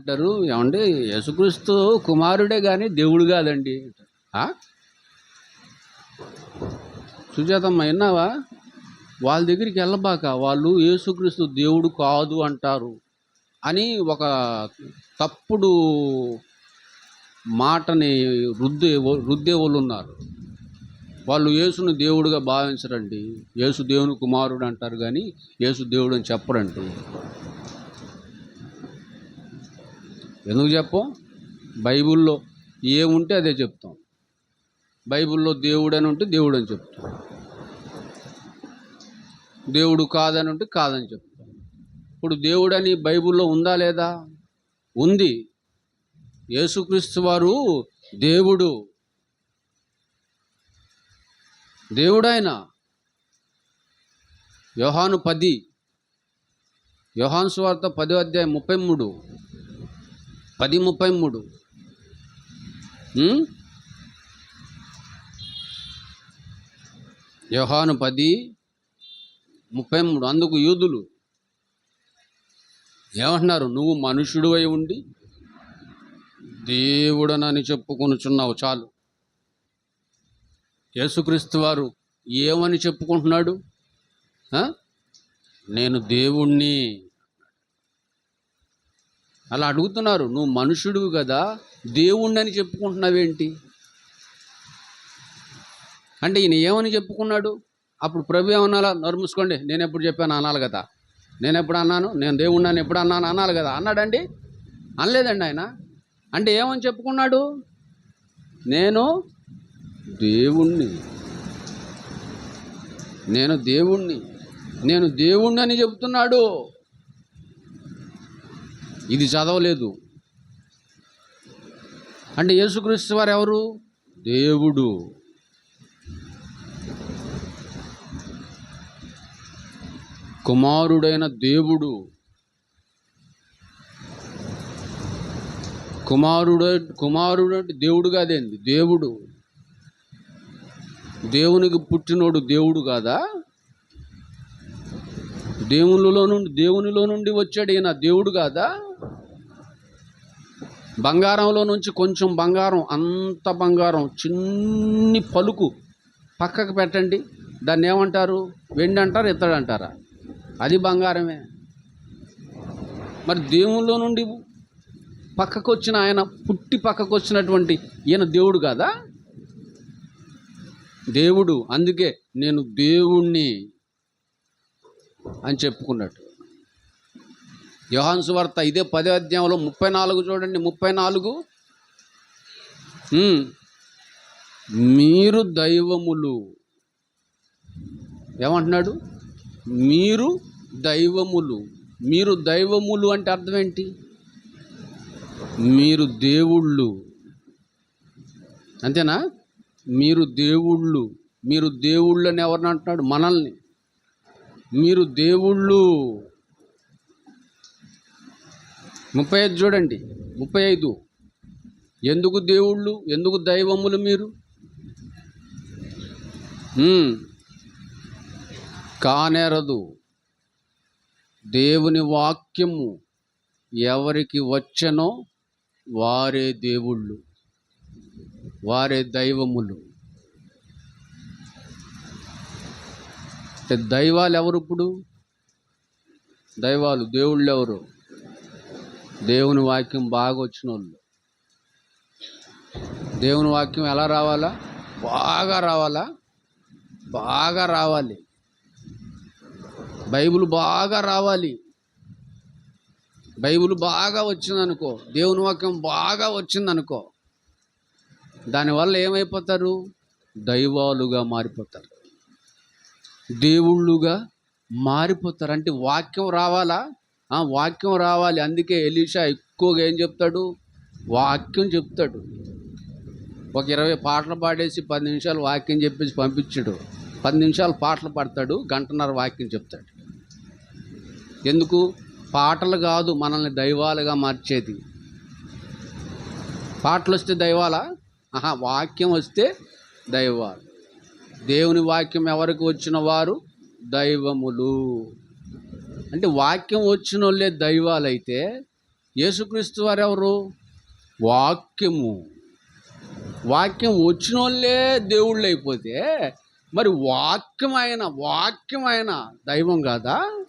అంటారు ఏమండి యేసుక్రీస్తు కుమారుడే కానీ దేవుడు కాదండి సుజాతమ్మ విన్నావా? వాళ్ళ దగ్గరికి వెళ్ళబాక వాళ్ళు యేసుక్రీస్తు దేవుడు కాదు అంటారు అని ఒక తప్పుడు మాటని రుద్దే రుద్దే వాళ్ళు ఉన్నారు. వాళ్ళు యేసుని దేవుడుగా భావించరండి. యేసు దేవుని కుమారుడు అంటారు కానీ యేసు దేవుడు అని చెప్పరండి. ఎందుకు చెప్పం? బైబిల్లో ఏముంటే అదే చెప్తాం. బైబిల్లో దేవుడు అని ఉంటే దేవుడు అని చెప్తాం. దేవుడు కాదని ఉంటే కాదని చెప్తాం. ఇప్పుడు దేవుడు అని బైబిల్లో ఉందా లేదా? ఉంది. యేసుక్రీస్తు వారు దేవుడు. దేవుడైన యోహాను పది. యోహాను స్వార్త పదో అధ్యాయం ముప్పై మూడు. పది ముప్పై మూడు. యోహాను పది ముప్పై మూడు. అందుకు యూదులు ఏమంటున్నారు? నువ్వు మనుషుడు అయి ఉండి దేవుడనని చెప్పుకొనుచున్నావు చాలు. యేసుక్రీస్తు వారు ఏమని చెప్పుకుంటున్నాడు? నేను దేవుణ్ణి అలా అడుగుతున్నారు నువ్వు మనుషుడు కదా దేవుణ్ణని చెప్పుకుంటున్నావేంటి? అంటే ఈయన ఏమని చెప్పుకున్నాడు? అప్పుడు ప్రభు ఏమన్నా నరుముసుకోండి నేను ఎప్పుడు చెప్పాను అనాలి కదా. నేను ఎప్పుడు అన్నాను? నేను దేవుణ్ణని ఎప్పుడు అన్నాను? అనాలి కదా. అన్నాడండి? అనలేదండి ఆయన. అంటే ఏమని చెప్పుకున్నాడు? నేను దేవుణ్ణి. నేను దేవుణ్ణి. నేను దేవుణ్ణి అని చెప్తున్నాడు ఇది చదవలేదు. అంటే యేసుక్రీస్తు వారు ఎవరు? దేవుడు. కుమారుడైన దేవుడు. కుమారుడు కుమారుడు అంటే దేవుడు కాదేంది? దేవుడు. దేవునికి పుట్టినోడు దేవుడు కాదా? దేవునిలో నుండి దేవునిలో నుండి వచ్చాడు ఈయన దేవుడు కాదా? బంగారంలో నుంచి కొంచెం బంగారం అంత బంగారం చిన్ని పలుకు పక్కకు పెట్టండి. దాన్ని ఏమంటారు? వెండి అంటారు ఇత్తడు అంటారా? అది బంగారమే. మరి దేవుల్లో నుండి పక్కకు వచ్చిన ఆయన పుట్టి పక్కకు వచ్చినటువంటి ఈయన దేవుడు కాదా? దేవుడు. అందుకే నేను దేవుణ్ణి అని చెప్పుకున్నట్టు యోహాన్సు వార్త ఇదే పదే అధ్యాయంలో ముప్పై నాలుగు చూడండి ముప్పై నాలుగు. మీరు దైవములు. ఏమంటున్నాడు? మీరు దైవములు. మీరు దైవములు అంటే అర్థం ఏంటి? మీరు దేవుళ్ళు. అంతేనా? మీరు దేవుళ్ళు. మీరు దేవుళ్ళు అని ఎవరిని అంటున్నాడు? మనల్ని. మీరు దేవుళ్ళు. ముప్పై ఐదు చూడండి. ముప్పై ఐదు. ఎందుకు దేవుళ్ళు? ఎందుకు దైవములు మీరు? కానేరదు. దేవుని వాక్యము ఎవరికి వచ్చనో వారే దేవుళ్ళు. వారే దైవములు. అంటే దైవాలు ఎవరు ఇప్పుడు దైవాలు దేవుళ్ళు ఎవరు దేవుని వాక్యం బాగా వచ్చిన వాళ్ళు దేవుని వాక్యం ఎలా రావాలా? బాగా రావాలా? బాగా రావాలి. బైబిల్ బాగా రావాలి. బైబిల్ బాగా వచ్చిందనుకో దేవుని వాక్యం బాగా వచ్చిందనుకో దానివల్ల ఏమైపోతారు? దైవాలుగా మారిపోతారు. దేవుళ్ళుగా మారిపోతారు అంటే వాక్యం రావాలా? ఆ, వాక్యం రావాలి. అందుకే ఎలీషా ఎక్కువగా ఏం చెప్తాడు? వాక్యం చెప్తాడు. ఒక ఇరవై పాటలు పాడేసి పది నిమిషాలు వాక్యం చెప్పేసి పంపించాడు. పది నిమిషాలు పాటలు పాడతాడు. గంటన్నర వాక్యం చెప్తాడు. ఎందుకు? పాటలు కాదు మనల్ని దైవాలుగా మార్చేది. పాటలు వస్తే దైవాలా? ఆహా వాక్యం వస్తే దైవాలు. దేవుని వాక్యం ఎవరికి వచ్చిన వారు? దైవములు. అంటే వాక్యం వచ్చిన వాళ్ళే దైవాలైతే యేసుక్రీస్తు వారు ఎవరు వాక్యము. వాక్యం వచ్చిన వాళ్ళే దేవుళ్ళు అయిపోతే మరి వాక్యమైన వాక్యమైన దైవం కాదా?